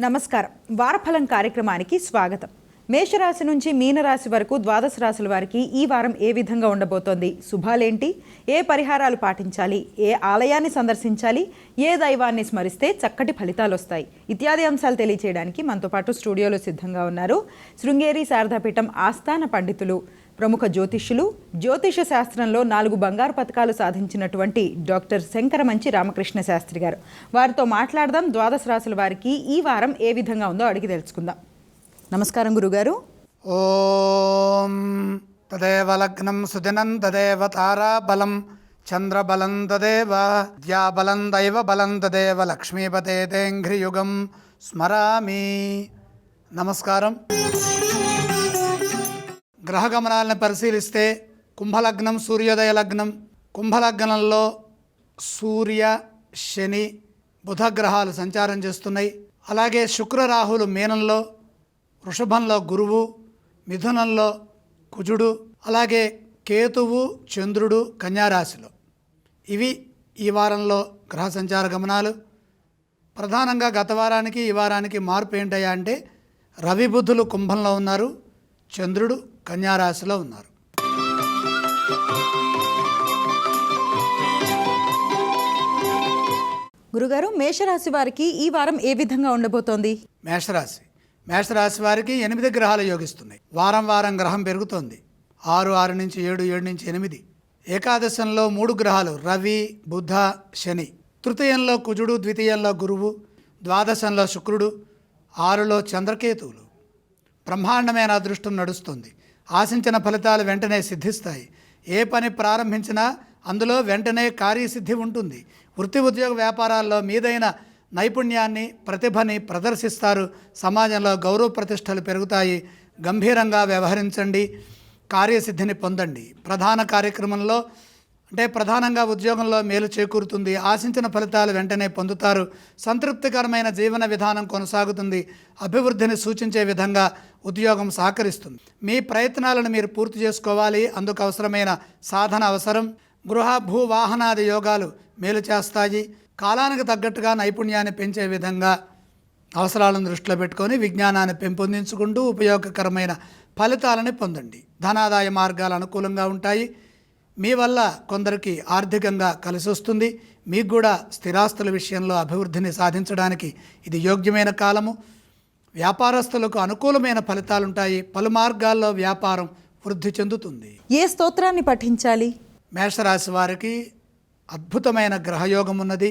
నమస్కారం. వారఫలం కార్యక్రమానికి స్వాగతం. మేషరాశి నుంచి మీనరాశి వరకు ద్వాదశ రాశుల వారికి ఈ వారం ఏ విధంగా ఉండబోతోంది? శుభాలేంటి? ఏ పరిహారాలు పాటించాలి? ఏ ఆలయాన్ని సందర్శించాలి? ఏ దైవాన్ని స్మరిస్తే చక్కటి ఫలితాలు వస్తాయి? ఇత్యాది అంశాలు తెలియచేయడానికి మనతో పాటు స్టూడియోలో సిద్ధంగా ఉన్నారు శృంగేరి శారదాపీఠం ఆస్థాన పండితులు ప్రముఖ జ్యోతిష్యులు జ్యోతిష శాస్త్రంలో నాలుగు బంగారు పథకాలు సాధించినటువంటి డాక్టర్ శంకరమంచి రామకృష్ణ శాస్త్రి గారు. వారితో మాట్లాడదాం. ద్వాదశ రాసుల వారికి ఈ వారం ఏ విధంగా ఉందో అడిగి తెలుసుకుందాం. నమస్కారం గురుగారు. ఓం తదేవ లగ్నం సుదినం తదేవ తారాబలం చంద్రబలం తదేవ ద్యాబలందైవ బలం తదేవ లక్ష్మీపతే తేంఘ్రియుగం స్మరామి. నమస్కారం. గ్రహగమనాలను పరిశీలిస్తే కుంభలగ్నం సూర్యోదయ లగ్నం. కుంభలగ్నంలో సూర్య శని బుధ గ్రహాలు సంచారం చేస్తున్నాయి. అలాగే శుక్ర రాహులు మీనంలో వృషభంలో గురువు మిథునంలో కుజుడు అలాగే కేతువు చంద్రుడు కన్యారాశిలో. ఇవి ఈ వారంలో గ్రహ సంచార గమనాలు. ప్రధానంగా గత వారానికి ఈ వారానికి మార్పు ఏంటయ్యా అంటే రవి బుద్ధులు కుంభంలో ఉన్నారు చంద్రుడు కన్యారాశిలో ఉన్నారు. గురుగారు మేషరాశి వారికి ఈ వారం ఏ విధంగా ఉండబోతోంది? మేషరాశి. మేషరాశి వారికి ఎనిమిది గ్రహాలు యోగిస్తున్నాయి. వారం వారం గ్రహం పెరుగుతోంది. ఆరు ఆరు నుంచి ఏడు ఏడు నుంచి ఎనిమిది. ఏకాదశంలో మూడు గ్రహాలు రవి బుధ శని. తృతీయంలో కుజుడు ద్వితీయంలో గురువు ద్వాదశంలో శుక్రుడు ఆరులో చంద్రకేతువులు. బ్రహ్మాండమైన అదృష్టం నడుస్తుంది. ఆశించిన ఫలితాలు వెంటనే సిద్ధిస్తాయి. ఏ పని ప్రారంభించినా అందులో వెంటనే కార్యసిద్ధి ఉంటుంది. వృత్తి ఉద్యోగ వ్యాపారాల్లో మీదైన నైపుణ్యాన్ని ప్రతిభని ప్రదర్శిస్తారు. సమాజంలో గౌరవ ప్రతిష్టలు పెరుగుతాయి. గంభీరంగా వ్యవహరించండి. కార్యసిద్ధిని పొందండి. ప్రధాన కార్యక్రమంలో అంటే ప్రధానంగా ఉద్యోగంలో మేలు చేకూరుతుంది. ఆశించిన ఫలితాలు వెంటనే పొందుతారు. సంతృప్తికరమైన జీవన విధానం కొనసాగుతుంది. అభివృద్ధిని సూచించే విధంగా ఉద్యోగం సహకరిస్తుంది. మీ ప్రయత్నాలను మీరు పూర్తి చేసుకోవాలి. అందుకు అవసరమైన సాధన అవసరం. గృహ భూ వాహనాది యోగాలు మేలు చేస్తాయి. కాలానికి తగ్గట్టుగా నైపుణ్యాన్ని పెంచే విధంగా అవసరాలను దృష్టిలో పెట్టుకొని విజ్ఞానాన్ని పెంపొందించుకుంటూ ఉపయోగకరమైన ఫలితాలని పొందండి. ధనాదాయ మార్గాలు అనుకూలంగా ఉంటాయి. మీ వల్ల కొందరికి ఆర్థికంగా కలిసి వస్తుంది మీకు కూడా స్థిరాస్తుల విషయంలో అభివృద్ధిని సాధించడానికి ఇది యోగ్యమైన కాలము. వ్యాపారస్తులకు అనుకూలమైన ఫలితాలు ఉంటాయి పలు మార్గాల్లో వ్యాపారం వృద్ధి చెందుతుంది. ఏ స్తోత్రాన్ని పఠించాలి? మేషరాశి వారికి అద్భుతమైన గ్రహయోగం ఉన్నది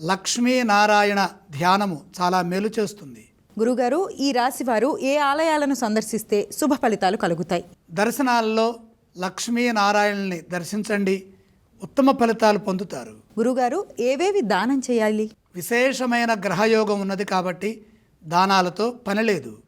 లక్ష్మీనారాయణ ధ్యానము చాలా మేలు చేస్తుంది. గురుగారు ఈ రాశి వారు ఏ ఆలయాలను సందర్శిస్తే శుభ ఫలితాలు కలుగుతాయి? దర్శనాల్లో లక్ష్మీనారాయణని దర్శించండి. ఉత్తమ ఫలితాలు పొందుతారు. గురుగారు ఏవేవి దానం చేయాలి? విశేషమైన గ్రహయోగం ఉన్నది కాబట్టి దానాలతో పని లేదు.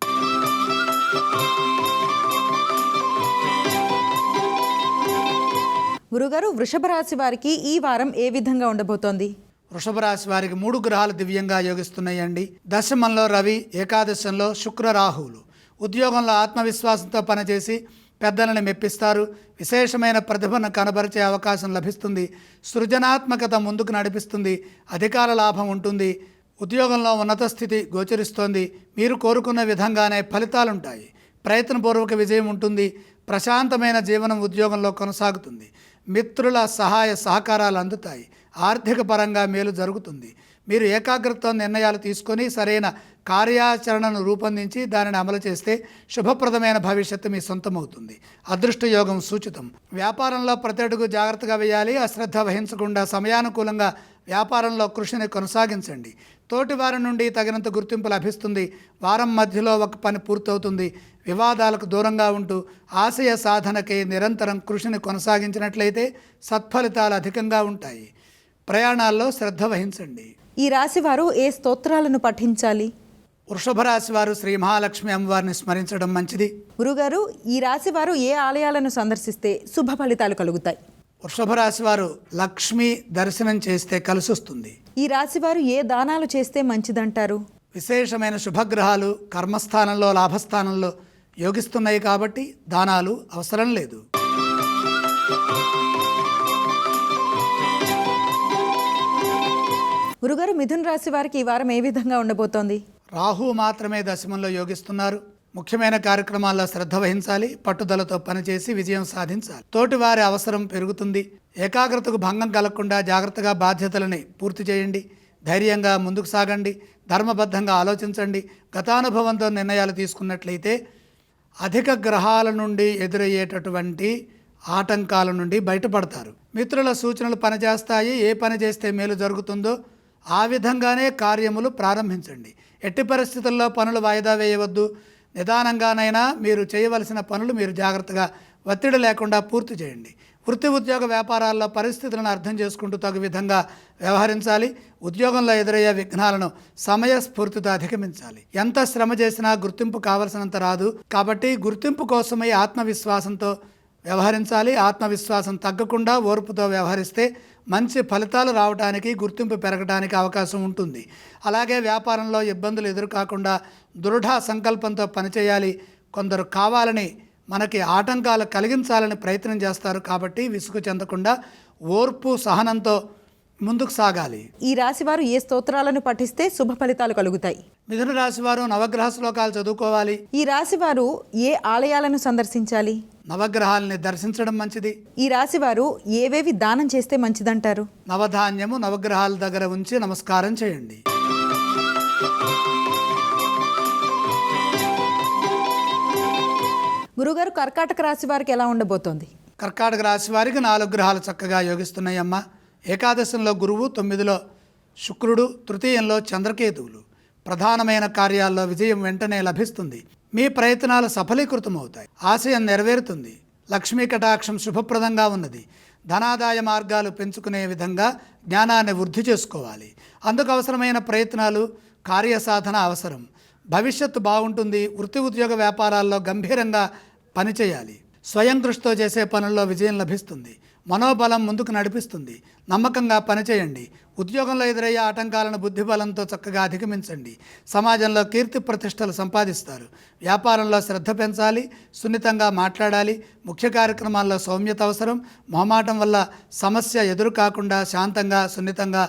గురుగారు వృషభ రాశి వారికి ఈ వారం ఏ విధంగా ఉండబోతోంది? వృషభ రాశి వారికి మూడు గ్రహాలు దివ్యంగా యోగిస్తున్నాయండి. దశమంలో రవి ఏకాదశంలో శుక్ర రాహువులు ఉద్యోగంలో ఆత్మవిశ్వాసంతో పనిచేసి పెద్దలను మెప్పిస్తారు. విశేషమైన ప్రతిభను కనబరిచే అవకాశం లభిస్తుంది. సృజనాత్మకత ముందుకు నడిపిస్తుంది. అధికార లాభం ఉంటుంది. ఉద్యోగంలో ఉన్నత స్థితి గోచరిస్తోంది. మీరు కోరుకున్న విధంగానే ఫలితాలుంటాయి. ప్రయత్నపూర్వక విజయం ఉంటుంది. ప్రశాంతమైన జీవనం ఉద్యోగంలో కొనసాగుతుంది. మిత్రుల సహాయ సహకారాలు అందుతాయి. ఆర్థిక పరంగా మేలు జరుగుతుంది. మీరు ఏకాగ్రతతో నిర్ణయాలు తీసుకొని సరైన కార్యాచరణను రూపొందించి దానిని అమలు చేస్తే శుభప్రదమైన భవిష్యత్తు మీ సొంతమవుతుంది. అదృష్ట యోగం సూచితం. వ్యాపారంలో ప్రతి అడుగు జాగ్రత్తగా వేయాలి. అశ్రద్ధ వహించకుండా సమయానుకూలంగా వ్యాపారంలో కృషిని కొనసాగించండి. తోటి వారి నుండి తగినంత గుర్తింపు లభిస్తుంది. వారం మధ్యలో ఒక పని పూర్తవుతుంది. వివాదాలకు దూరంగా ఉంటూ ఆశయ సాధనకై నిరంతరం కృషిని కొనసాగించినట్లయితే సత్ఫలితాలు అధికంగా ఉంటాయి. ప్రయాణాల్లో శ్రద్ధ వహించండి. ఈ రాశివారు ఏ స్తోత్రాలను పఠించాలి? వృషభ రాశి వారు శ్రీ మహాలక్ష్మి అమ్మవారిని స్మరించడం మంచిది. గురుగారు ఈ రాశి వారు ఏ ఆలయాలను సందర్శిస్తే శుభ ఫలితాలు కలుగుతాయి? వృషభ రాశి వారు లక్ష్మి దర్శనం చేస్తే కలిసొస్తుంది. ఈ రాశి వారు ఏ దానాలు చేస్తే మంచిదంటారు? విశేషమైన శుభగ్రహాలు కర్మస్థానంలో లాభస్థానంలో యోగిస్తున్నాయి కాబట్టి దానాలు అవసరం లేదు. గురుగారు మిథున్ రాశి వారికి ఈ వారం ఏ విధంగా ఉండబోతోంది? రాహు మాత్రమే దశమంలో యోగిస్తున్నారు. ముఖ్యమైన కార్యక్రమాల్లో శ్రద్ధ వహించాలి పట్టుదలతో పనిచేసి విజయం సాధించాలి. తోటి వారి అవసరం పెరుగుతుంది. ఏకాగ్రతకు భంగం కలగకుండా జాగ్రత్తగా బాధ్యతలని పూర్తి చేయండి. ధైర్యంగా ముందుకు సాగండి. ధర్మబద్ధంగా ఆలోచించండి. గతానుభవంతో నిర్ణయాలు తీసుకున్నట్లయితే అధిక గ్రహాల నుండి ఎదురయ్యేటటువంటి ఆటంకాల నుండి బయటపడతారు. మిత్రుల సూచనలు పనిచేస్తాయి. ఏ పని చేస్తే మేలు జరుగుతుందో ఆ విధంగానే కార్యములు ప్రారంభించండి. ఎట్టి పరిస్థితుల్లో పనులు వాయిదా వేయవద్దు. నిదానంగానైనా మీరు చేయవలసిన పనులు మీరు జాగ్రత్తగా ఒత్తిడి లేకుండా పూర్తి చేయండి. వృత్తి ఉద్యోగ వ్యాపారాల్లో పరిస్థితులను అర్థం చేసుకుంటూ తగు విధంగా వ్యవహరించాలి. ఉద్యోగంలో ఎదురయ్యే విఘ్నాలను సమయస్ఫూర్తితో అధిగమించాలి. ఎంత శ్రమ చేసినా గుర్తింపు కావలసినంత రాదు. కాబట్టి గుర్తింపు కోసమై ఆత్మవిశ్వాసంతో వ్యవహరించాలి. ఆత్మవిశ్వాసం తగ్గకుండా ఓర్పుతో వ్యవహరిస్తే మంచి ఫలితాలు రావడానికి గుర్తింపు పెరగడానికి అవకాశం ఉంటుంది. అలాగే వ్యాపారంలో ఇబ్బందులు ఎదురుకాకుండా దృఢ సంకల్పంతో పనిచేయాలి. కొందరు కావాలని మనకి ఆటంకాలు కలిగించాలని ప్రయత్నం చేస్తారు కాబట్టి విసుగు చెందకుండా ఓర్పు సహనంతో ముందుకు సాగాలి. ఈ రాశివారు ఏ స్తోత్రాలను పఠిస్తే శుభ ఫలితాలు కలుగుతాయి? మిథున రాశి వారు నవగ్రహ శ్లోకాలు చదువుకోవాలి. ఈ రాశి వారు ఏ ఆలయాలను సందర్శించాలి? నవగ్రహాలని దర్శించడం మంచిది. ఈ రాశి వారు ఏవేవి దానం చేస్తే మంచిదంటారు? నవధాన్యము నవగ్రహాల దగ్గర ఉంచి నమస్కారం చేయండి. గురుగారు కర్కాటక రాశి వారికి ఎలా ఉండబోతోంది? కర్కాటక రాశి వారికి నాలుగు గ్రహాలు చక్కగా యోగిస్తున్నాయమ్మ. ఏకాదశంలో గురువు తొమ్మిదిలో శుక్రుడు తృతీయంలో చంద్రకేతువులు. ప్రధానమైన కార్యాల్లో విజయం వెంటనే లభిస్తుంది. మీ ప్రయత్నాలు సఫలీకృతమవుతాయి. ఆశయం నెరవేరుతుంది. లక్ష్మీ కటాక్షం శుభప్రదంగా ఉన్నది. ధనాదాయ మార్గాలు పెంచుకునే విధంగా జ్ఞానాన్ని వృద్ధి చేసుకోవాలి. అందుకు అవసరమైన ప్రయత్నాలు కార్యసాధన అవసరం. భవిష్యత్తు బాగుంటుంది. వృత్తి ఉద్యోగ వ్యాపారాల్లో గంభీరంగా పనిచేయాలి. స్వయం కృషితో చేసే పనుల్లో విజయం లభిస్తుంది. మనోబలం ముందుకు నడిపిస్తుంది. నమ్మకంగా పనిచేయండి. ఉద్యోగంలో ఎదురయ్యే ఆటంకాలను బుద్ధిబలంతో చక్కగా అధిగమించండి. సమాజంలో కీర్తి ప్రతిష్టలు సంపాదిస్తారు. వ్యాపారంలో శ్రద్ధ పెంచాలి సున్నితంగా మాట్లాడాలి ముఖ్య కార్యక్రమాల్లో సౌమ్యత అవసరం మొహమాటం వల్ల సమస్య ఎదురు కాకుండా శాంతంగా సున్నితంగా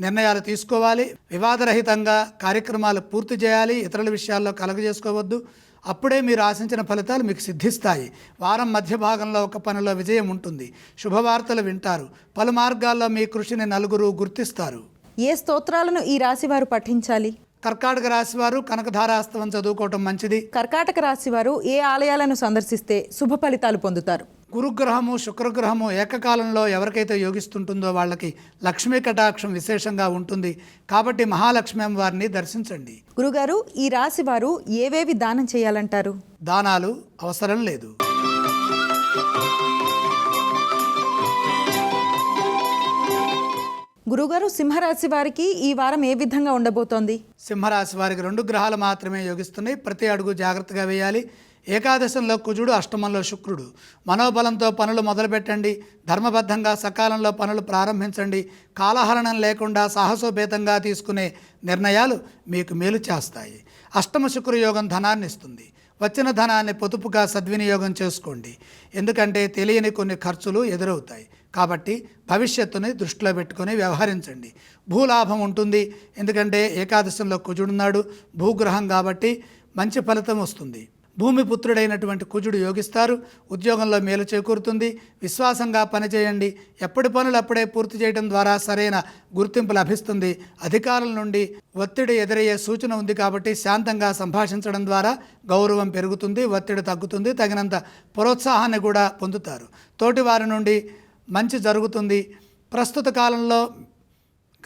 నిర్ణయాలు తీసుకోవాలి. వివాదరహితంగా కార్యక్రమాలు పూర్తి చేయాలి. ఇతరుల విషయాల్లో కలగజేసుకోవద్దు. అప్పుడే మీరు ఆశించిన ఫలితాలు మీకు సిద్ధిస్తాయి. వారం మధ్య భాగంలో ఒక పనిలో విజయం ఉంటుంది. శుభవార్తలు వింటారు. పలు మార్గాల్లో మీ కృషిని నలుగురు గుర్తిస్తారు. ఏ స్తోత్రాలను ఈ రాశి వారు పఠించాలి? కర్కాటక రాశి వారు కనకధారాస్తవం చదువుకోవటం మంచిది. కర్కాటక రాశి వారు ఏ ఆలయాలను సందర్శిస్తే శుభ ఫలితాలు పొందుతారు? గురుగ్రహము శుక్రగ్రహము ఏకకాలంలో ఎవరికైతే యోగిస్తుంటుందో వాళ్ళకి లక్ష్మీ కటాక్షం విశేషంగా ఉంటుంది. కాబట్టి మహాలక్ష్మి వారిని దర్శించండి. గురుగారు ఈ రాశి వారు ఏవేవి దానం చేయాలంటారు? దానాలు అవసరం లేదు. గురుగారు సింహరాశి వారికి ఈ వారం ఏ విధంగా ఉండబోతోంది? సింహరాశి వారికి రెండు గ్రహాలు మాత్రమే యోగిస్తున్నాయి. ప్రతి అడుగు జాగ్రత్తగా వేయాలి. ఏకాదశంలో కుజుడు అష్టమంలో శుక్రుడు. మనోబలంతో పనులు మొదలుపెట్టండి. ధర్మబద్ధంగా సకాలంలో పనులు ప్రారంభించండి. కాలహరణం లేకుండా సాహసోపేతంగా తీసుకునే నిర్ణయాలు మీకు మేలు చేస్తాయి. అష్టమ శుక్ర యోగం ధనాన్ని ఇస్తుంది. వచ్చిన ధనాన్ని పొదుపుగా సద్వినియోగం చేసుకోండి. ఎందుకంటే తెలియని కొన్ని ఖర్చులు ఎదురవుతాయి. కాబట్టి భవిష్యత్తుని దృష్టిలో పెట్టుకొని వ్యవహరించండి. భూలాభం ఉంటుంది. ఎందుకంటే ఏకాదశంలో కుజుడున్నాడు. భూగ్రహం కాబట్టి మంచి ఫలితం వస్తుంది. భూమి పుత్రుడైనటువంటి కుజుడు యోగిస్తారు ఉద్యోగంలో మేలు చేకూరుతుంది విశ్వాసంగా పనిచేయండి ఎప్పటి పనులు అప్పుడే పూర్తి చేయడం ద్వారా సరైన గుర్తింపు లభిస్తుంది. అధికారుల నుండి ఒత్తిడి ఎదురయ్యే సూచన ఉంది కాబట్టి శాంతంగా సంభాషించడం ద్వారా గౌరవం పెరుగుతుంది ఒత్తిడి తగ్గుతుంది తగినంత ప్రోత్సాహాన్ని కూడా పొందుతారు. తోటివారి నుండి మంచి జరుగుతుంది. ప్రస్తుత కాలంలో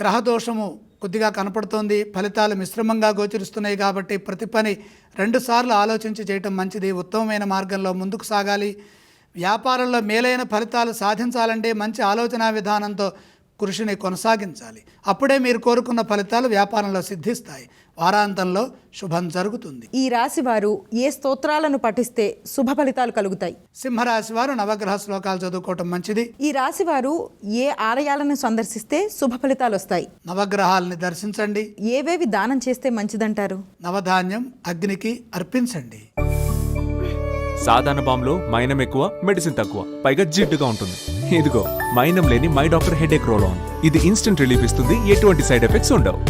గ్రహదోషము కొద్దిగా కనపడుతోంది. ఫలితాలు మిశ్రమంగా గోచరిస్తున్నాయి కాబట్టి ప్రతి పని రెండుసార్లు ఆలోచించి చేయటం మంచిది. ఉత్తమమైన మార్గంలో ముందుకు సాగాలి. వ్యాపారంలో మేలైన ఫలితాలు సాధించాలంటే మంచి ఆలోచన విధానంతో కృషిని కొనసాగించాలి. అప్పుడే మీరు కోరుకున్న ఫలితాలు వ్యాపారంలో సిద్ధిస్తాయి. వారాంతంలో శుభం జరుగుతుంది. ఈ రాశి వారు ఏ స్తోత్రాలను పఠిస్తే శుభ ఫలితాలు కలుగుతాయి? సింహరాశి వారు నవగ్రహ శ్లోకాలు చదువుకోవటం మంచిది. ఈ రాశి వారు ఏ ఆలయాలను సందర్శిస్తే శుభ ఫలితాలు వస్తాయి? నవగ్రహాలని దర్శించండి. ఏవేవి దానం చేస్తే మంచిదంటారు? నవధాన్యం అగ్నికి అర్పించండి. సాధారణ బాంబులో మైనం ఎక్కువ మెడిసిన్ తక్కువ పైగా జిడ్డుగా ఉంటుంది. ఇదిగో మైనం లేని my doctor headache roll on. ఇది ఇన్స్టెంట్ రిలీఫ్ ఇస్తుంది ఎటువంటి సైడ్ ఎఫెక్ట్స్ ఉండవు.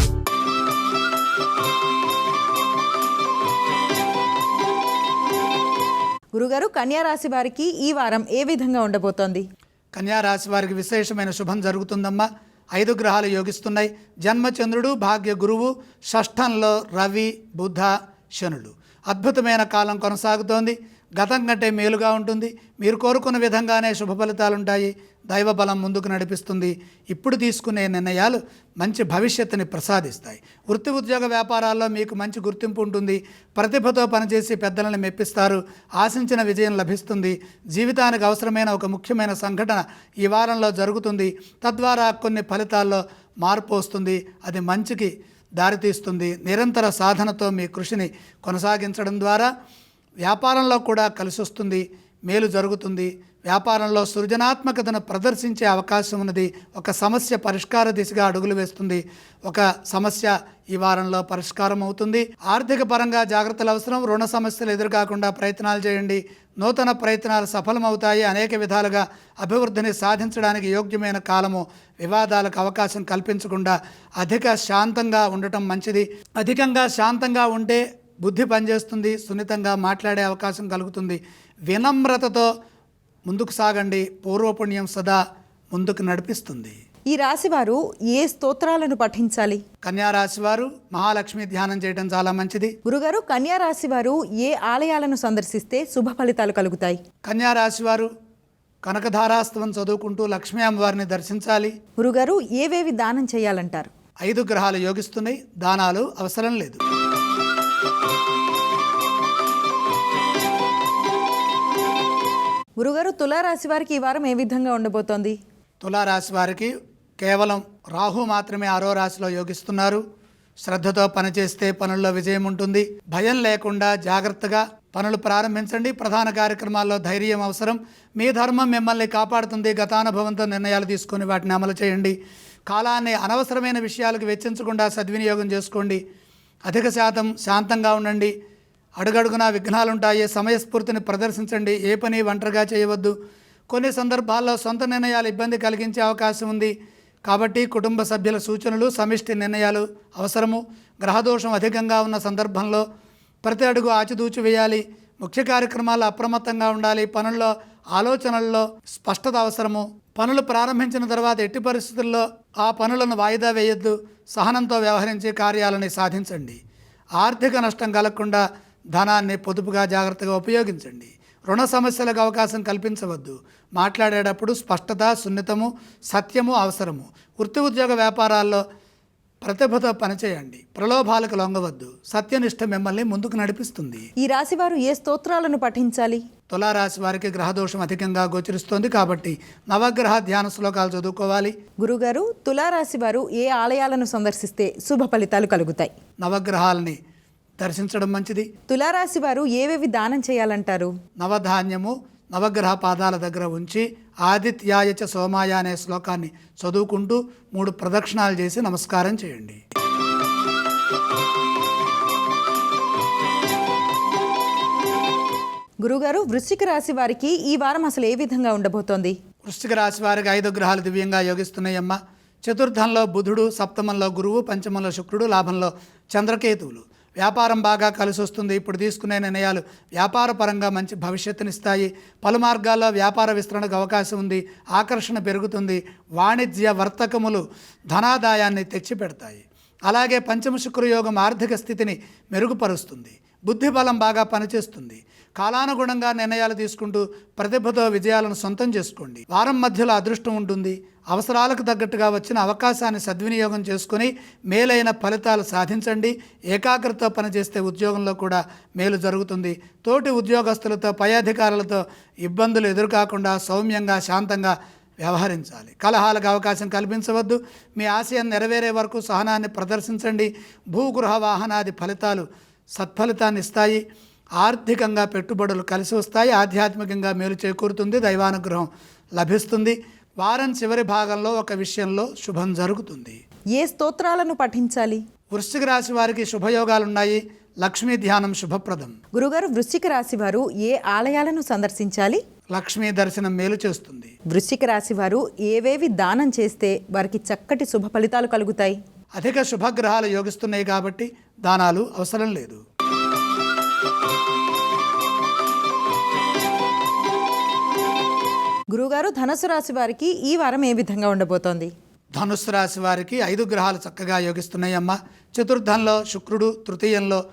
గారు కన్యారాశి వారికి ఈ వారం ఏ విధంగా ఉండబోతోంది? కన్యారాశి వారికి విశేషమైన శుభం జరుగుతుందమ్మా. ఐదు గ్రహాలు యోగిస్తున్నాయి. జన్మచంద్రుడు భాగ్య గురువు షష్ఠంలో రవి బుధ శనుడు. అద్భుతమైన కాలం కొనసాగుతోంది. గతం కంటే మేలుగా ఉంటుంది. మీరు కోరుకున్న విధంగానే శుభ ఫలితాలు ఉంటాయి దైవ బలం ముందుకు నడిపిస్తుంది. ఇప్పుడు తీసుకునే నిర్ణయాలు మంచి భవిష్యత్తుని ప్రసాదిస్తాయి. వృత్తి ఉద్యోగ వ్యాపారాల్లో మీకు మంచి గుర్తింపు ఉంటుంది. ప్రతిభతో పనిచేసి పెద్దలను మెప్పిస్తారు. ఆశించిన విజయం లభిస్తుంది. జీవితానికి అవసరమైన ఒక ముఖ్యమైన సంఘటన ఈ వారంలో జరుగుతుంది. తద్వారా కొన్ని ఫలితాల్లో మార్పు వస్తుంది. అది మంచికి దారితీస్తుంది. నిరంతర సాధనతో మీ కృషిని కొనసాగించడం ద్వారా వ్యాపారంలో కూడా కలిసి వస్తుంది మేలు జరుగుతుంది. వ్యాపారంలో సృజనాత్మకతను ప్రదర్శించే అవకాశం ఉన్నది. ఒక సమస్య పరిష్కార దిశగా అడుగులు వేస్తుంది. ఒక సమస్య ఈ వారంలో పరిష్కారం అవుతుంది. ఆర్థిక పరంగా జాగ్రత్తలు అవసరం. రుణ సమస్యలు ఎదురుకాకుండా ప్రయత్నాలు చేయండి. నూతన ప్రయత్నాలు సఫలమవుతాయి. అనేక విధాలుగా అభివృద్ధిని సాధించడానికి యోగ్యమైన కాలము వివాదాలకు అవకాశం కల్పించకుండా అధిక శాంతంగా ఉండటం మంచిది. అధికంగా శాంతంగా ఉంటే బుద్ధి పనిచేస్తుంది సున్నితంగా మాట్లాడే అవకాశం కలుగుతుంది. వినమ్రతతో ముందుకు సాగండి. పూర్వపుణ్యం సదా ముందుకు నడిపిస్తుంది. ఈ రాశి వారు ఏ స్తోత్రాలను పఠించాలి? కన్యా రాశి వారు మహాలక్ష్మి ధ్యానం చేయడం చాలా మంచిది. గురుగారు కన్యా రాశి వారు ఏ ఆలయాలను సందర్శిస్తే శుభ ఫలితాలు కలుగుతాయి? కన్యా రాశి వారు కనకధారాస్తవం చదువుకుంటూ లక్ష్మీ అమ్మవారిని దర్శించాలి. గురుగారు ఏవేవి దానం చేయాలంటారు? ఐదు గ్రహాలు యోగిస్తున్నాయి. దానాలు అవసరం లేదు. గురుగారు తులారాశి వారికి ఈ వారం ఏ విధంగా ఉండబోతోంది? తులారాశి వారికి కేవలం రాహు మాత్రమే ఆరో రాశిలో యోగిస్తున్నారు. శ్రద్ధతో పనిచేస్తే పనుల్లో విజయం ఉంటుంది. భయం లేకుండా జాగ్రత్తగా పనులు ప్రారంభించండి. ప్రధాన కార్యక్రమాల్లో ధైర్యం అవసరం. మీ ధర్మం మిమ్మల్ని కాపాడుతుంది. గతానుభవంతో నిర్ణయాలు తీసుకొని వాటిని అమలు చేయండి. కాలాన్ని అనవసరమైన విషయాలకు వెచ్చించకుండా సద్వినియోగం చేసుకోండి. అధిక శాతం శాంతంగా ఉండండి. అడుగడుగునా విఘ్నాలుంటాయి సమయస్ఫూర్తిని ప్రదర్శించండి. ఏ పని ఒంటరిగా చేయవద్దు. కొన్ని సందర్భాల్లో సొంత నిర్ణయాలు ఇబ్బంది కలిగించే అవకాశం ఉంది. కాబట్టి కుటుంబ సభ్యుల సూచనలు సమిష్టి నిర్ణయాలు అవసరము. గ్రహదోషం అధికంగా ఉన్న సందర్భంలో ప్రతి అడుగు ఆచితూచి వేయాలి. ముఖ్య కార్యక్రమాలు అప్రమత్తంగా ఉండాలి. పనుల్లో ఆలోచనల్లో స్పష్టత అవసరము. పనులు ప్రారంభించిన తర్వాత ఎట్టి పరిస్థితుల్లో ఆ పనులను వాయిదా వేయొద్దు. సహనంతో వ్యవహరించి కార్యాలని సాధించండి. ఆర్థిక నష్టం కలగకుండా ధనాన్ని పొదుపుగా జాగ్రత్తగా ఉపయోగించండి. రుణ సమస్యలకు అవకాశం కల్పించవద్దు. మాట్లాడేటప్పుడు స్పష్టత సున్నితము సత్యము అవసరము. వృత్తి ఉద్యోగ వ్యాపారాల్లో ప్రతిభతో పనిచేయండి. ప్రలోభాలకు లొంగవద్దు. సత్యనిష్ట మిమ్మల్ని ముందుకు నడిపిస్తుంది. ఈ రాశి వారు ఏ స్తోత్రాలను పఠించాలి? తులారాశి వారికి గ్రహదోషం అధికంగా గోచరిస్తోంది కాబట్టి నవగ్రహ ధ్యాన శ్లోకాలు చదువుకోవాలి. గురుగారు తులారాశి వారు ఏ ఆలయాలను సందర్శిస్తే శుభ ఫలితాలు కలుగుతాయి? నవగ్రహాలని దర్శించడం మంచిది. తులారాశి వారు ఏవేవి దానం చేయాలంటారు? నవధాన్యము నవగ్రహ పాదాల దగ్గర ఉంచి ఆదిత్యాయ చ సోమాయ అనే శ్లోకాన్ని చదువుకుంటూ మూడు ప్రదక్షిణాలు చేసి నమస్కారం చేయండి. గురుగారు వృశ్చిక రాశి వారికి ఈ వారం అసలు ఏ విధంగా ఉండబోతోంది? వృశ్చిక రాశి వారికి ఐదు గ్రహాలు దివ్యంగా యోగిస్తున్నాయమ్మ. చతుర్థంలో బుధుడు సప్తమంలో గురువు పంచమంలో శుక్రుడు లాభంలో చంద్రకేతువులు. వ్యాపారం బాగా కలిసి వస్తుంది ఇప్పుడు తీసుకునే నిర్ణయాలు వ్యాపార పరంగా మంచి భవిష్యత్తునిస్తాయి. పలు మార్గాల్లో వ్యాపార విస్తరణకు అవకాశం ఉంది. ఆకర్షణ పెరుగుతుంది. వాణిజ్య వర్తకములు ధనాదాయాన్ని తెచ్చిపెడతాయి. అలాగే పంచమ శుక్రయోగం ఆర్థిక స్థితిని మెరుగుపరుస్తుంది. బుద్ధి బలం బాగా పనిచేస్తుంది. కాలానుగుణంగా నిర్ణయాలు తీసుకుంటూ ప్రతిభతో విజయాలను సొంతం చేసుకోండి. వారం మధ్యలో అదృష్టం ఉంటుంది. అవసరాలకు తగ్గట్టుగా వచ్చిన అవకాశాన్ని సద్వినియోగం చేసుకొని మేలైన ఫలితాలు సాధించండి. ఏకాగ్రతతో పనిచేస్తే ఉద్యోగంలో కూడా మేలు జరుగుతుంది. తోటి ఉద్యోగస్తులతో పై అధికారులతో ఇబ్బందులు ఎదురుకాకుండా సౌమ్యంగా శాంతంగా వ్యవహరించాలి. కలహాలకు అవకాశం కల్పించవద్దు. మీ ఆశయం నెరవేరే వరకు సహనాన్ని ప్రదర్శించండి. భూగృహ వాహనాది ఫలితాలు సత్ఫలితాన్ని ఇస్తాయి. ఆర్థికంగా పెట్టుబడులు కలిసి వస్తాయి ఆధ్యాత్మికంగా మేలు చేకూరుతుంది దైవానుగ్రహం లభిస్తుంది. వారం చివరి భాగంలో ఒక విషయంలో శుభం జరుగుతుంది. ఏ స్తోత్రాలను పఠించాలి? వృశ్చిక రాశి వారికి శుభయోగాలున్నాయి. లక్ష్మీ ధ్యానం శుభప్రదం. గురుగారు వృశ్చిక రాశి వారు ఏ ఆలయాలను సందర్శించాలి? లక్ష్మీ దర్శనం మేలు చేస్తుంది. వృశ్చిక రాశి వారు ఏవేవి దానం చేస్తే వారికి చక్కటి శుభ ఫలితాలు కలుగుతాయి? అధిక శుభగ్రహాలు యోగిస్తున్నాయి కాబట్టి దానాలు అవసరం లేదు. గురుగారు ధనుసు రాశి వారికి ఈ వారం ఏ విధంగా ఉండబోతోంది? ధనుసు రాశి వారికి ఐదు గ్రహాలు చక్కగా యోగిస్తున్నాయమ్మా. చతుర్థంలో శుక్రుడు తృతీయంలో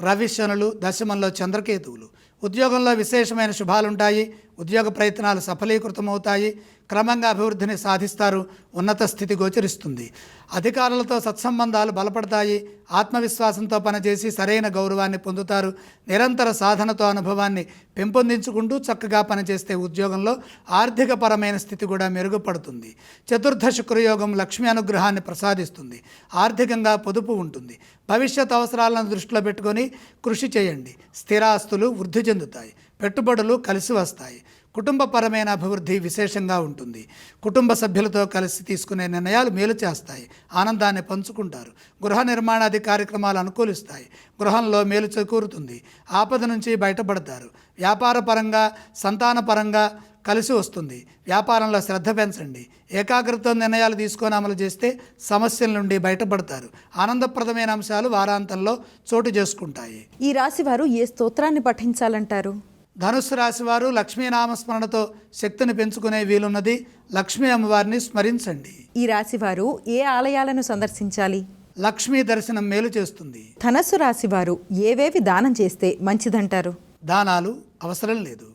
రవి శనులు దశమంలో చంద్రకేతువులు. ఉద్యోగంలో విశేషమైన శుభాలుంటాయి. ఉద్యోగ ప్రయత్నాలు సఫలీకృతమవుతాయి. క్రమంగా అభివృద్ధిని సాధిస్తారు. ఉన్నత స్థితి గోచరిస్తుంది. అధికారులతో సత్సంబంధాలు బలపడతాయి. ఆత్మవిశ్వాసంతో పనిచేసి సరైన గౌరవాన్ని పొందుతారు. నిరంతర సాధనతో అనుభవాన్ని పెంపొందించుకుంటూ చక్కగా పనిచేస్తే ఉద్యోగంలో ఆర్థికపరమైన స్థితి కూడా మెరుగుపడుతుంది. చతుర్థ శుక్రయోగం లక్ష్మి అనుగ్రహాన్ని ప్రసాదిస్తుంది. ఆర్థికంగా పొదుపు ఉంటుంది. భవిష్యత్ అవసరాలను దృష్టిలో పెట్టుకొని కృషి చేయండి. స్థిరాస్తులు వృద్ధి చెందుతాయి. పెట్టుబడులు కలిసి వస్తాయి. కుటుంబపరమైన అభివృద్ధి విశేషంగా ఉంటుంది. కుటుంబ సభ్యులతో కలిసి తీసుకునే నిర్ణయాలు మేలు చేస్తాయి. ఆనందాన్ని పంచుకుంటారు. గృహ నిర్మాణాది కార్యక్రమాలు అనుకూలిస్తాయి. గృహంలో మేలు చేకూరుతుంది. ఆపద నుంచి బయటపడతారు. వ్యాపార పరంగా సంతాన పరంగా కలిసి వస్తుంది. వ్యాపారంలో శ్రద్ధ పెంచండి. ఏకాగ్రత నిర్ణయాలు తీసుకొని అమలు చేస్తే సమస్యల నుండి బయటపడతారు. ఆనందప్రదమైన అంశాలు వారాంతంలో చోటు చేసుకుంటాయి. ఈ రాశి వారు ఏ స్తోత్రాన్ని పఠించాలంటారు? ధనుస్సు రాశి వారు లక్ష్మీనామస్మరణతో శక్తిని పెంచుకునే వీలున్నది. లక్ష్మీ అమ్మవారిని స్మరించండి. ఈ రాశి వారు ఏ ఆలయాలను సందర్శించాలి? లక్ష్మీ దర్శనం మేలు చేస్తుంది. ధనస్సు రాశి వారు ఏవేవి దానం చేస్తే మంచిదంటారు? దానాలు అవసరం లేదు.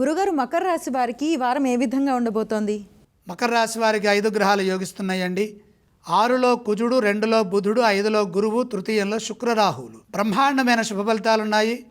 గురుగారు మకర రాశి వారికి ఈ వారం ఏ విధంగా ఉండబోతోంది? మకర రాశి వారికి ఐదు గ్రహాలు యోగిస్తున్నాయండి. ఆరులో కుజుడు రెండులో బుధుడు ఐదులో గురువు తృతీయంలో శుక్రరాహువులు. బ్రహ్మాండమైన శుభ ఫలితాలున్నాయి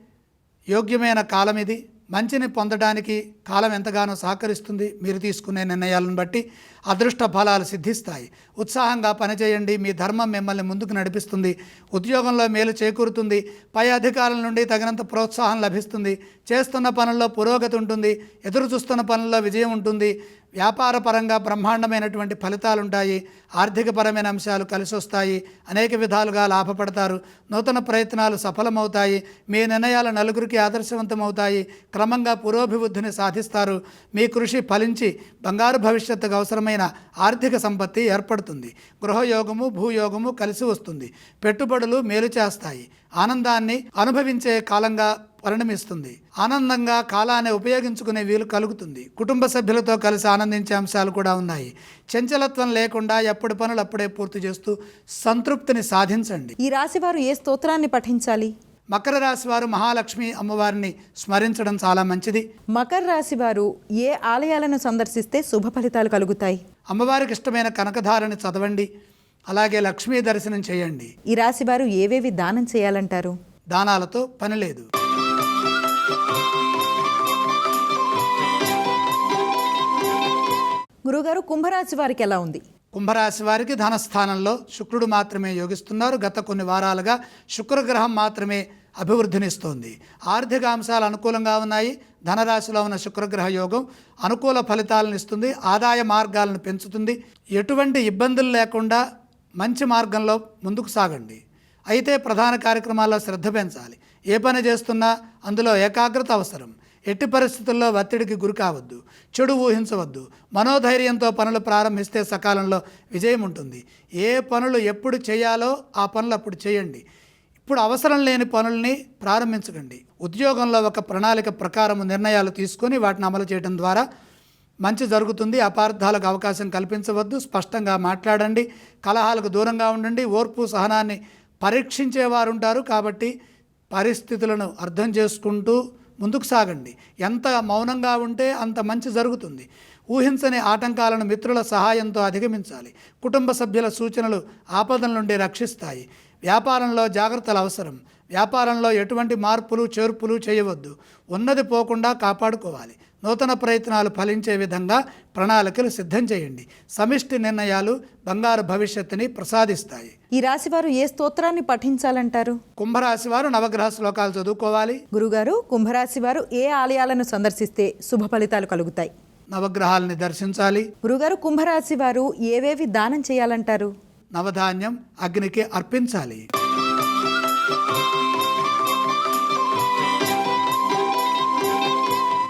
యోగ్యమైన కాలం ఇది. మంచిని పొందడానికి కాలం ఎంతగానో సహకరిస్తుంది. మీరు తీసుకునే నిర్ణయాలను బట్టి అదృష్ట ఫలాలు సిద్ధిస్తాయి. ఉత్సాహంగా పనిచేయండి. మీ ధర్మం మిమ్మల్ని ముందుకు నడిపిస్తుంది. ఉద్యోగంలో మేలు చేకూరుతుంది. పై అధికారుల నుండి తగినంత ప్రోత్సాహం లభిస్తుంది. చేస్తున్న పనుల్లో పురోగతి ఉంటుంది. ఎదురు చూస్తున్న పనుల్లో విజయం ఉంటుంది. వ్యాపారపరంగా బ్రహ్మాండమైనటువంటి ఫలితాలుంటాయి ఆర్థికపరమైన అంశాలు కలిసి వస్తాయి అనేక విధాలుగా లాభపడతారు నూతన ప్రయత్నాలు సఫలమవుతాయి మీ నిర్ణయాలు నలుగురికి ఆదర్శవంతమవుతాయి క్రమంగా పురోభివృద్ధిని సాధిస్తారు మీ కృషి ఫలించి బంగారు భవిష్యత్తుకు అవసరమైన ఆర్థిక సంపత్తి ఏర్పడుతుంది గృహయోగము భూయోగము కలిసి వస్తుంది పెట్టుబడులు మేలు చేస్తాయి ఆనందాన్ని అనుభవించే కాలంగా పరిణమిస్తుంది. ఆనందంగా కాలాన్ని ఉపయోగించుకునే వీలు కలుగుతుంది. కుటుంబ సభ్యులతో కలిసి ఆనందించే అంశాలు కూడా ఉన్నాయి. చంచలత్వం లేకుండా ఎప్పటి పనులు అప్పుడే పూర్తి చేస్తూ సంతృప్తిని సాధించండి. ఈ రాశి వారు ఏ స్తోత్రాన్ని పఠించాలి? మకర రాశి వారు మహాలక్ష్మి అమ్మవారిని స్మరించడం చాలా మంచిది. మకర రాశి వారు ఏ ఆలయాలను సందర్శిస్తే శుభ ఫలితాలు కలుగుతాయి? అమ్మవారికి ఇష్టమైన కనకధారని చదవండి. అలాగే లక్ష్మీ దర్శనం చేయండి. ఈ రాశి వారు ఏవేవి దానం చేయాలంటారు? దానాలతో పని లేదు. గురుగారు కుంభరాశి వారికి ఎలా ఉంది? కుంభరాశి వారికి ధనస్థానంలో శుక్రుడు మాత్రమే యోగిస్తున్నారు. గత కొన్ని వారాలుగా శుక్రగ్రహం మాత్రమే అభివృద్ధినిస్తోంది. ఆర్థిక అంశాలు అనుకూలంగా ఉన్నాయి. ధనరాశిలో ఉన్న శుక్రగ్రహ యోగం అనుకూల ఫలితాలను ఇస్తుంది. ఆదాయ మార్గాలను పెంచుతుంది. ఎటువంటి ఇబ్బందులు లేకుండా మంచి మార్గంలో ముందుకు సాగండి. అయితే ప్రధాన కార్యక్రమాల్లో శ్రద్ధ పెంచాలి. ఏ పని చేస్తున్నా అందులో ఏకాగ్రత అవసరం. ఎట్టి పరిస్థితుల్లో ఒత్తిడికి గురి కావద్దు చెడు ఊహించవద్దు. మనోధైర్యంతో పనులు ప్రారంభిస్తే సకాలంలో విజయం ఉంటుంది. ఏ పనులు ఎప్పుడు చేయాలో ఆ పనులు అప్పుడు చేయండి. ఇప్పుడు అవసరం లేని పనుల్ని ప్రారంభించకండి. ఉద్యోగంలో ఒక ప్రణాళిక ప్రకారం నిర్ణయాలు తీసుకొని వాటిని అమలు చేయడం ద్వారా మంచి జరుగుతుంది. అపార్థాలకు అవకాశం కల్పించవద్దు. స్పష్టంగా మాట్లాడండి. కలహాలకు దూరంగా ఉండండి. ఓర్పు సహనాన్ని పరీక్షించేవారు ఉంటారు కాబట్టి పరిస్థితులను అర్థం చేసుకుంటూ ముందుకు సాగండి. ఎంత మౌనంగా ఉంటే అంత మంచి జరుగుతుంది. ఊహించని ఆటంకాలను మిత్రుల సహాయంతో అధిగమించాలి. కుటుంబ సభ్యుల సూచనలు ఆపదల నుండి రక్షిస్తాయి. వ్యాపారంలో జాగ్రత్తలు అవసరం. వ్యాపారంలో ఎటువంటి మార్పులు చేర్పులు చేయవద్దు. ఉన్నది పోకుండా కాపాడుకోవాలి. నూతన ప్రయత్నాలు ఫలించే విధంగా ప్రణాళికలు సిద్ధం చేయండి. సమిష్టి నిర్ణయాలు బంగారు భవిష్యత్తుని ప్రసాదిస్తాయి. ఈ రాశి వారు ఏ స్తోత్రాన్ని పఠించాలంటారు? కుంభరాశి వారు నవగ్రహ శ్లోకాలు చదువుకోవాలి. గురుగారు కుంభరాశి వారు ఏ ఆలయాలను సందర్శిస్తే శుభ ఫలితాలు కలుగుతాయి? నవగ్రహాలని దర్శించాలి. గురుగారు కుంభరాశి వారు ఏవేవి దానం చేయాలంటారు? నవధాన్యం అగ్నికి అర్పించాలి.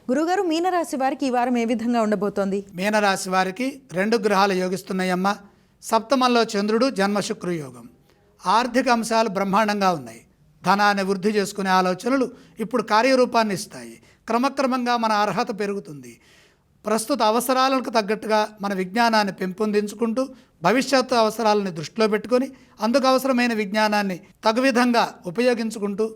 గురుగారు మీనరాశి వారికి ఈ వారం ఏ విధంగా ఉండబోతోంది? మీనరాశి వారికి రెండు గ్రహాలు యోగిస్తున్నాయమ్మ. సప్తమంలో చంద్రుడు జన్మ శుక్రయోగం ఆర్థిక అంశాలు బ్రహ్మాండంగా ఉన్నాయి. ధనాన్ని వృద్ధి చేసుకునే ఆలోచనలు ఇప్పుడు కార్యరూపాన్ని ఇస్తాయి. క్రమక్రమంగా మన అర్హత పెరుగుతుంది. ప్రస్తుత అవసరాలకు తగ్గట్టుగా మన విజ్ఞానాన్ని పెంపొందించుకుంటూ భవిష్యత్తు అవసరాలని దృష్టిలో పెట్టుకొని అందుకు అవసరమైన విజ్ఞానాన్ని తగు విధంగా ఉపయోగించుకుంటూ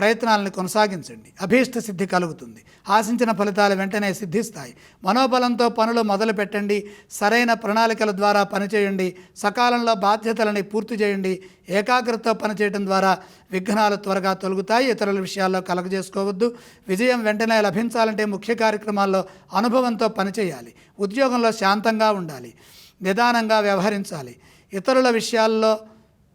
ప్రయత్నాలను కొనసాగించండి. అభీష్ట సిద్ధి కలుగుతుంది. ఆశించిన ఫలితాలు వెంటనే సిద్ధిస్తాయి. మనోబలంతో పనులు మొదలు పెట్టండి. సరైన ప్రణాళికల ద్వారా పనిచేయండి. సకాలంలో బాధ్యతలని పూర్తి చేయండి. ఏకాగ్రతతో పనిచేయడం ద్వారా విఘ్నాలు త్వరగా తొలగుతాయి. ఇతరుల విషయాల్లో కలగజేసుకోవద్దు. విజయం వెంటనే లభించాలంటే ముఖ్య కార్యక్రమాల్లో అనుభవంతో పనిచేయాలి. ఉద్యోగంలో శాంతంగా ఉండాలి. నిదానంగా వ్యవహరించాలి. ఇతరుల విషయాల్లో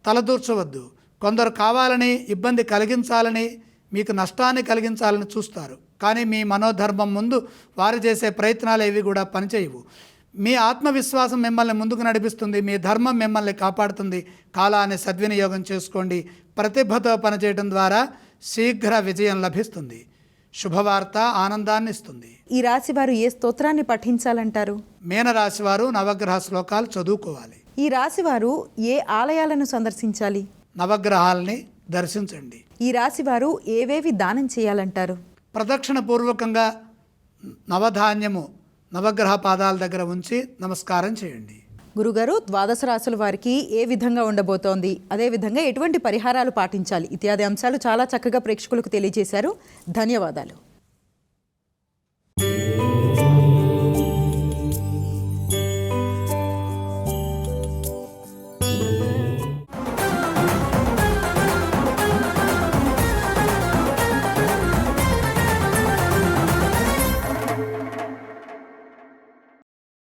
తలదూర్చవద్దు. కొందరు కావాలని ఇబ్బంది కలిగించాలని మీకు నష్టాన్ని కలిగించాలని చూస్తారు. కానీ మీ మనోధర్మం ముందు వారు చేసే ప్రయత్నాలు ఏవి కూడా పనిచేయవు. మీ ఆత్మవిశ్వాసం మిమ్మల్ని ముందుకు నడిపిస్తుంది మీ ధర్మం మిమ్మల్ని కాపాడుతుంది. కాలాన్ని సద్వినియోగం చేసుకోండి. ప్రతిభతో పనిచేయడం ద్వారా శీఘ్ర విజయం లభిస్తుంది. శుభవార్త ఆనందాన్ని ఇస్తుంది. ఈ రాశి వారు ఏ స్తోత్రాన్ని పఠించాలంటారు? మీనరాశి వారు నవగ్రహ శ్లోకాలు చదువుకోవాలి. ఈ రాశి వారు ఏ ఆలయాలను సందర్శించాలి? నవగ్రహాలని దర్శించండి. ఈ రాశి వారు ఏవేవి దానం చేయాలంటారు? ప్రదక్షిణ పూర్వకంగా నవధాన్యము నవగ్రహ పాదాల దగ్గర ఉంచి నమస్కారం చేయండి. గురుగారు ద్వాదశ రాశుల వారికి ఏ విధంగా ఉండబోతోంది? అదేవిధంగా ఎటువంటి పరిహారాలు పాటించాలి? ఇత్యాది అంశాలు చాలా చక్కగా ప్రేక్షకులకు తెలియజేశారు. ధన్యవాదాలు.